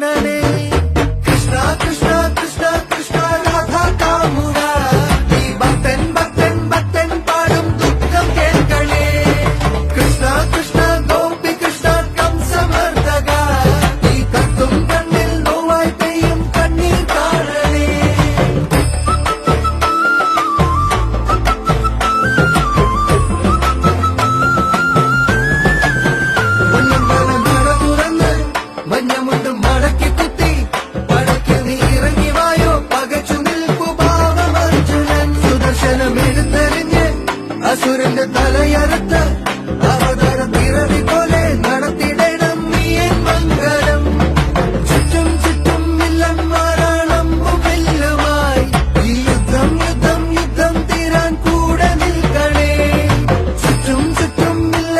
ಕಾಣನೆ சுரந்து தலையறுத்த